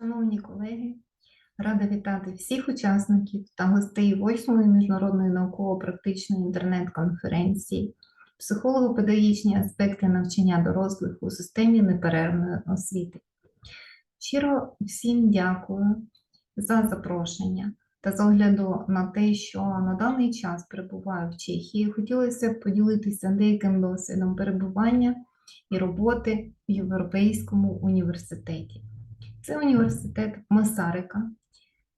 Шановні колеги, рада вітати всіх учасників та гостей 8-ї міжнародної науково-практичної інтернет-конференції Психолого-педагогічні аспекти навчання дорослих у системі неперервної освіти. Щиро всім дякую за запрошення та з огляду на те, що на даний час перебуваю в Чехії, хотілося б поділитися деяким досвідом перебування і роботи в Європейському університеті. Це університет Масарика,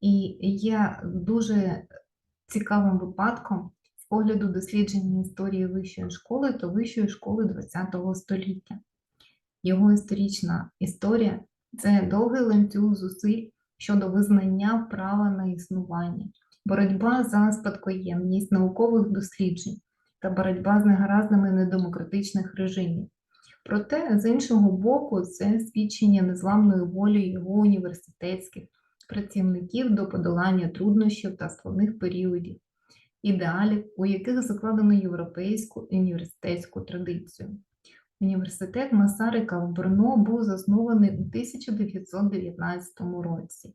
і є дуже цікавим випадком з погляду дослідження історії вищої школи та вищої школи ХХ століття. Його історична історія це довгий ланцюг зусиль щодо визнання права на існування, боротьба за спадкоємність наукових досліджень та боротьба з негаразними недемократичних режимів. Проте, з іншого боку, це свідчення незламної волі його університетських працівників до подолання труднощів та складних періодів, ідеалів, у яких закладено європейську університетську традицію. Університет Масарика в Брно був заснований у 1919 році.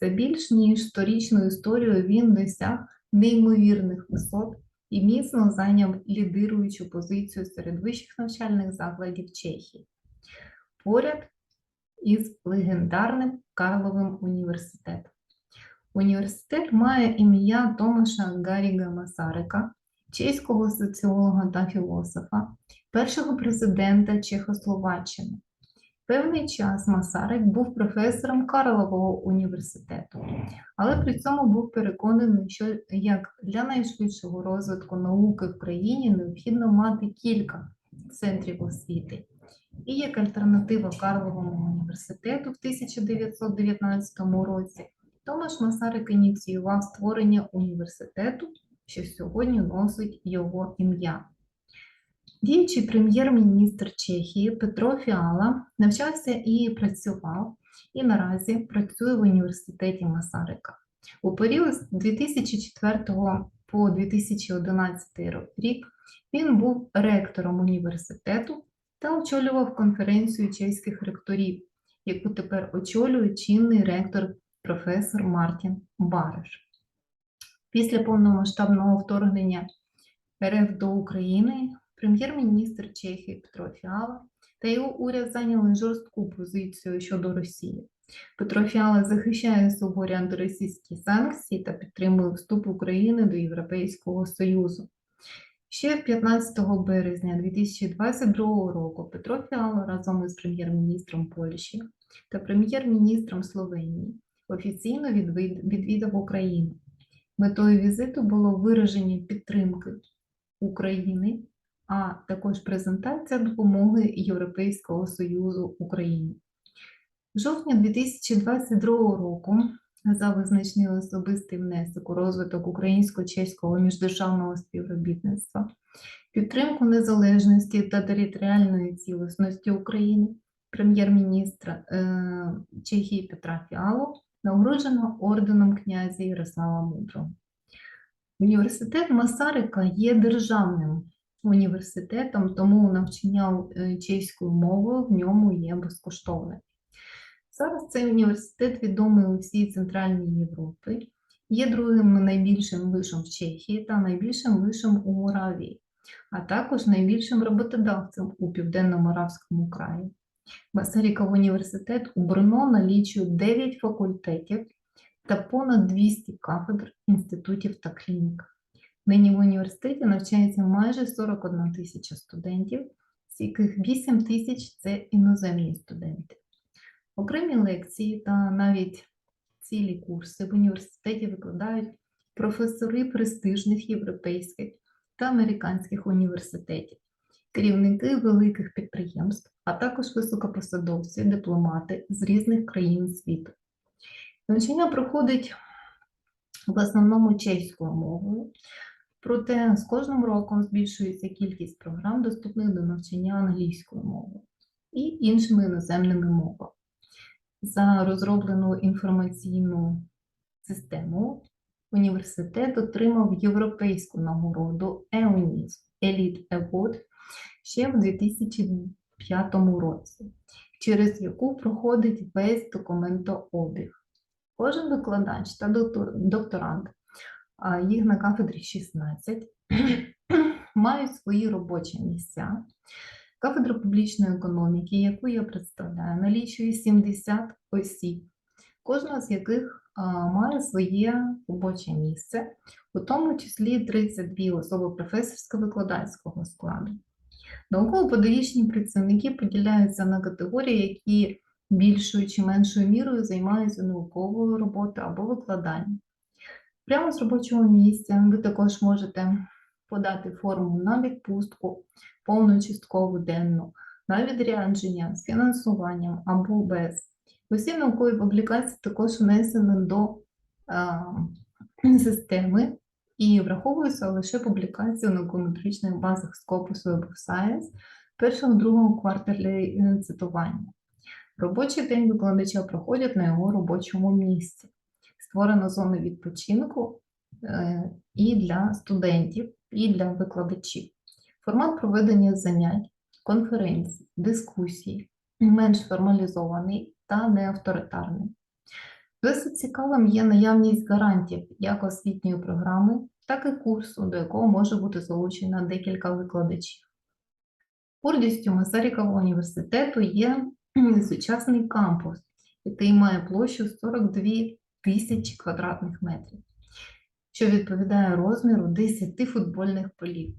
За більш ніж сторічну історію він досяг неймовірних висот і міцно зайняв лідируючу позицію серед вищих навчальних закладів Чехії, поряд із легендарним Карловим університетом. Університет має ім'я Томаша Гаріга Масарика, чеського соціолога та філософа, першого президента Чехословаччини. Певний час Масарик був професором Карлового університету, але при цьому був переконаний, що як для найшвидшого розвитку науки в країні необхідно мати кілька центрів освіти. І як альтернатива Карловому університету в 1919 році Томаш Масарик ініціював створення університету, що сьогодні носить його ім'я. Діючий прем'єр-міністр Чехії Петро Фіала навчався і працював, і наразі працює в університеті Масарика. У період з 2004 по 2011 рік він був ректором університету та очолював конференцію чеських ректорів, яку тепер очолює чинний ректор професор Мартін Бариш. Після повномасштабного вторгнення РФ до України прем'єр-міністр Чехії Петро Фіала та його уряд зайняли жорстку позицію щодо Росії. Петро Фіала захищає суворі антиросійські санкції та підтримує вступ України до Європейського Союзу. Ще 15 березня 2022 року Петро Фіала разом із прем'єр-міністром Польщі та прем'єр-міністром Словенії офіційно відвідав Україну. Метою візиту було вираження підтримки України, а також презентація допомоги Європейського Союзу Україні. В жовтні 2022 року за визначний особистий внесок у розвиток українсько-чеського міждержавного співробітництва, підтримку незалежності та територіальної цілісності України, прем'єр-міністра е, Чехії Петра Фіалу нагороджено орденом князя Ярослава Мудрого. Університет Масарика є державним університетом, тому навчання е, чеською мовою в ньому є безкоштовне. Зараз цей університет відомий у всій Центральній Європі, є другим найбільшим вишем в Чехії та найбільшим вишем у Моравії, а також найбільшим роботодавцем у Південно-Моравському краї. Масаріков університет у Брно налічує 9 факультетів та понад 200 кафедр, інститутів та клінік. Нині в університеті навчається майже 41 тисяча студентів, з яких 8 тисяч це іноземні студенти. Окремі лекції та навіть цілі курси в університеті викладають професори престижних європейських та американських університетів, керівники великих підприємств, а також високопосадовці, дипломати з різних країн світу. Навчання проходить в основному чеською мовою, проте з кожним роком збільшується кількість програм, доступних до навчання англійською мовою і іншими іноземними мовами. За розроблену інформаційну систему університет отримав європейську нагороду EUNIS Elite Award ще в 2005 році. через яку проходить весь документообіг. Кожен викладач та докторант, їх на кафедрі 16, мають свої робочі місця. Кафедра публічної економіки, яку я представляю, налічує 70 осіб, кожна з яких має своє робоче місце, у тому числі 32 особи професорсько-викладацького складу. Науково-педагогічні працівники поділяються на категорії, які більшою чи меншою мірою займаються науковою роботою або викладанням. Прямо з робочого місця ви також можете подати форму на відпустку, повну часткову денну, на відрядження з фінансуванням або без. Усі наукові публікації також внесені до а, системи і враховуються лише публікації у наукометричних базах Scopus Web of Science в першому-другому кварталі е, цитування. Робочий день викладача проходять на його робочому місці. Створено зони відпочинку е, і для студентів, і для викладачів. Формат проведення занять, конференцій, дискусій менш формалізований та неавторитарний. Досить цікавим є наявність гарантів як освітньої програми, так і курсу, до якого може бути залучено декілька викладачів. Гордістю Масарікового університету є сучасний кампус, який має площу 42 тисячі квадратних метрів, що відповідає розміру 10 футбольних полів.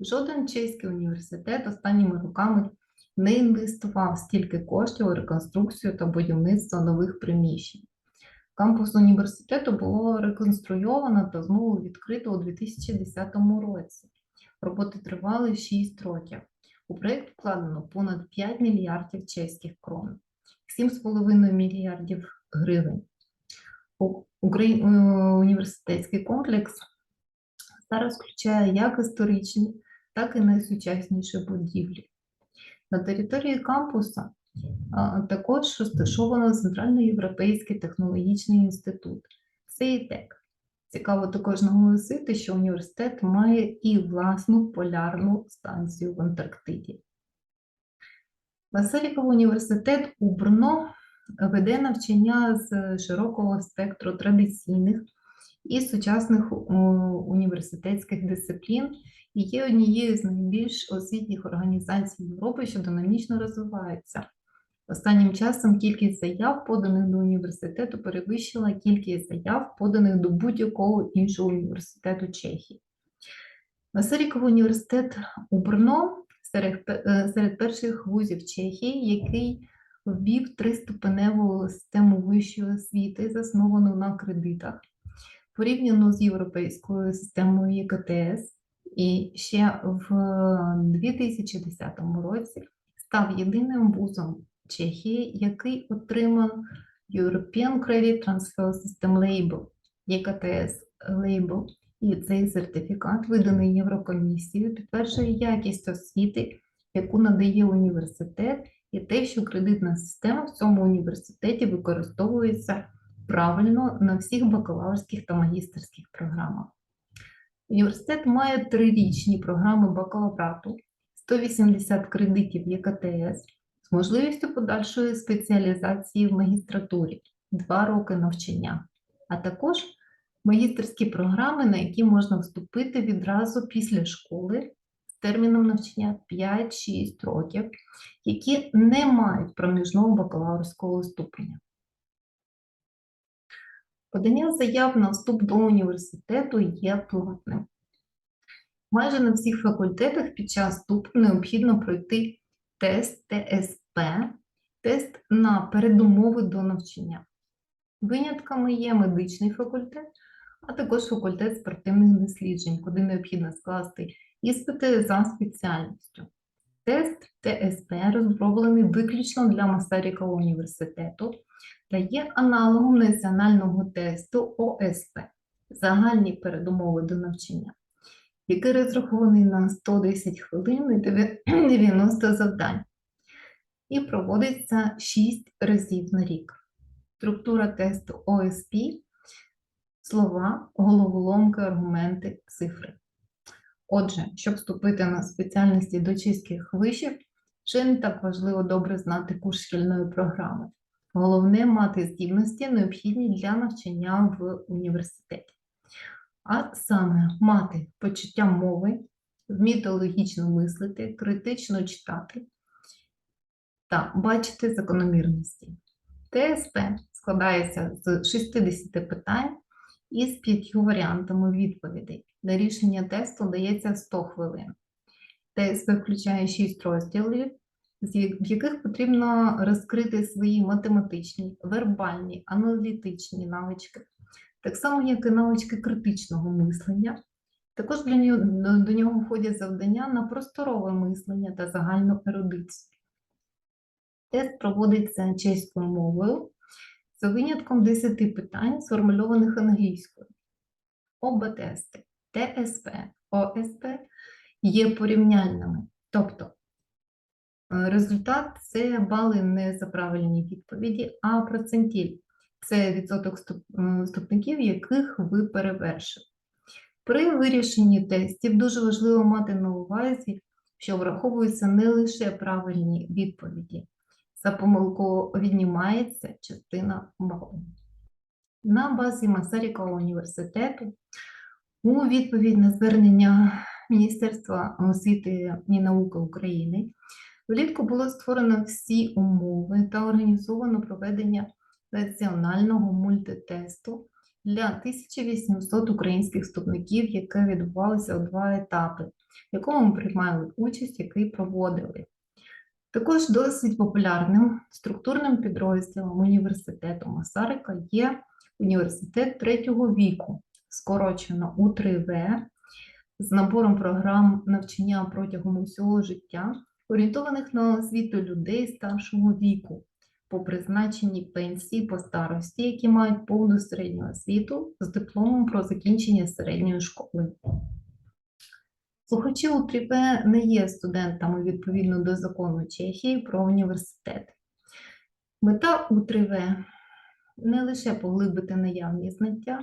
Жоден чеський університет останніми роками не інвестував стільки коштів у реконструкцію та будівництво нових приміщень. Кампус університету було реконструйовано та знову відкрито у 2010 році. Роботи тривали 6 років. У проєкт вкладено понад 5 мільярдів чеських крон, 7,5 мільярдів гривень. Украї- е, Університетський комплекс зараз включає як історичні, так і найсучасніші будівлі. На території кампуса також розташовано Центральноєвропейський технологічний інститут ЦЕІТЕК. Цікаво також наголосити, що університет має і власну полярну станцію в Антарктиді. Васильков університет у Брно веде навчання з широкого спектру традиційних і сучасних університетських дисциплін і є однією з найбільш освітніх організацій Європи, що динамічно розвивається. Останнім часом кількість заяв, поданих до університету, перевищила кількість заяв, поданих до будь-якого іншого університету Чехії. Васильков університет у Брно серед, е, серед перших вузів Чехії, який ввів триступеневу систему вищої освіти, засновану на кредитах, порівняно з європейською системою ЄКТС, і ще в 2010 році став єдиним вузом Чехії, який отримав European Credit Transfer System Label, ЄКТС Label. І цей сертифікат, виданий Єврокомісією, підтверджує якість освіти, яку надає університет, і те, що кредитна система в цьому університеті використовується правильно на всіх бакалаврських та магістерських програмах. Університет має трирічні програми бакалаврату, 180 кредитів ЄКТС з можливістю подальшої спеціалізації в магістратурі, 2 роки навчання, а також магістерські програми, на які можна вступити відразу після школи терміном навчання 5-6 років, які не мають проміжного бакалаврського ступеня. Подання заяв на вступ до університету є платним. Майже на всіх факультетах під час вступу необхідно пройти тест ТСП, тест на передумови до навчання. Винятками є медичний факультет, а також факультет спортивних досліджень, куди необхідно скласти іспити за спеціальністю. Тест ТСП розроблений виключно для Масарікова університету та є аналогом національного тесту ОСП загальні передумови до навчання, який розрахований на 110 хвилин і 90 завдань і проводиться 6 разів на рік. Структура тесту ОСП слова, головоломки, аргументи, цифри. Отже, щоб вступити на спеціальності до чеських вишів, не так важливо добре знати курс шкільної програми. Головне мати здібності, необхідні для навчання в університеті. А саме мати почуття мови, вміти логічно мислити, критично читати та бачити закономірності. ТСП складається з 60 питань із п'ятью варіантами відповідей. На рішення тесту дається 100 хвилин. ТСП включає 6 розділів, в яких потрібно розкрити свої математичні, вербальні, аналітичні навички, так само, як і навички критичного мислення. Також до нього входять завдання на просторове мислення та загальну ерудицію. Тест проводиться чеською мовою за винятком 10 питань, сформульованих англійською. Оба тести ТСП, ОСП є порівняльними. Тобто е, результат це бали не за правильні відповіді, а процентіль. Це відсоток е, вступників, яких ви перевершили. При вирішенні тестів дуже важливо мати на увазі, що враховуються не лише правильні відповіді. За помилку віднімається частина балу. На базі Масарікова університету у відповідь на звернення Міністерства освіти і науки України влітку було створено всі умови та організовано проведення національного мультитесту для 1800 українських вступників, яке відбувалося у два етапи, в якому ми приймали участь, який проводили. Також досить популярним структурним підрозділом університету Масарика є університет третього віку, скорочено У3В, з набором програм навчання протягом усього життя, орієнтованих на освіту людей старшого віку по призначенні пенсії по старості, які мають повну середню освіту з дипломом про закінчення середньої школи. Слухачі УТРІП не є студентами відповідно до закону Чехії про університети. Мета УТРІВ не лише поглибити наявні знаття,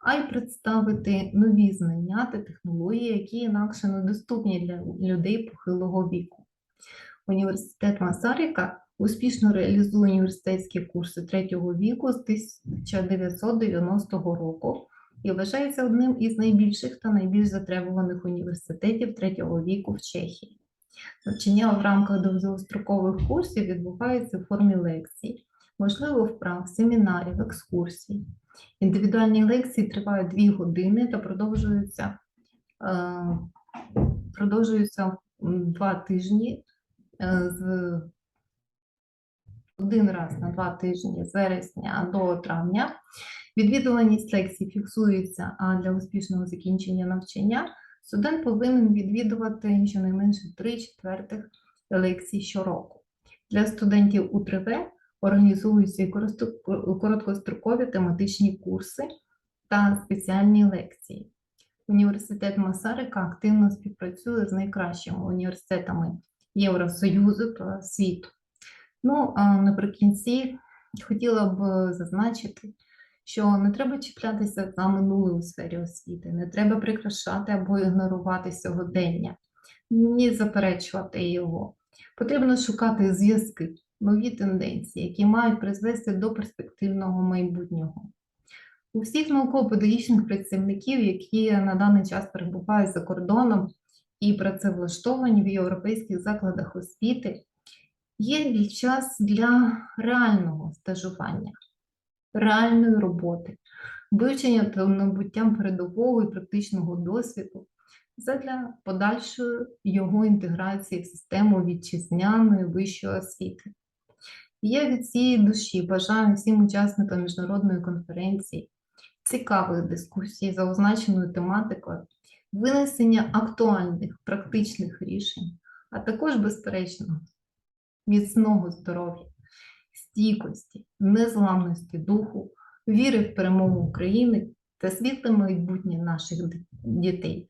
а й представити нові знання та технології, які інакше недоступні для людей похилого віку. Університет Масарика успішно реалізує університетські курси третього віку з 1990 року і вважається одним із найбільших та найбільш затребуваних університетів третього віку в Чехії. Навчання в рамках довгострокових курсів відбувається в формі лекцій, можливо, вправ, семінарів, екскурсій. Індивідуальні лекції тривають 2 години та продовжуються, е, продовжуються м, два тижні е, з один раз на два тижні з вересня до травня. Відвідуваність лекцій фіксується, а для успішного закінчення навчання студент повинен відвідувати щонайменше 3 четвертих лекцій щороку. Для студентів УТРВ організуються і короткострокові тематичні курси та спеціальні лекції. Університет Масарика активно співпрацює з найкращими університетами Євросоюзу та світу. Ну, а наприкінці хотіла б зазначити, що не треба чіплятися за минуле у сфері освіти, не треба прикрашати або ігнорувати сьогодення, ні заперечувати його. Потрібно шукати зв'язки, нові тенденції, які мають призвести до перспективного майбутнього. У всіх науково-педагогічних працівників, які на даний час перебувають за кордоном і працевлаштовані в європейських закладах освіти, є час для реального стажування, реальної роботи, вивчення та набуттям передового і практичного досвіду задля подальшої його інтеграції в систему вітчизняної вищої освіти. І Я від цієї душі бажаю всім учасникам міжнародної конференції цікавих дискусій за означеною тематикою, винесення актуальних практичних рішень, а також, безперечно, міцного здоров'я, стійкості, незламності духу, віри в перемогу України та світле майбутнє наших дітей.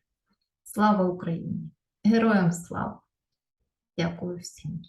Слава Україні! Героям слава! Дякую всім!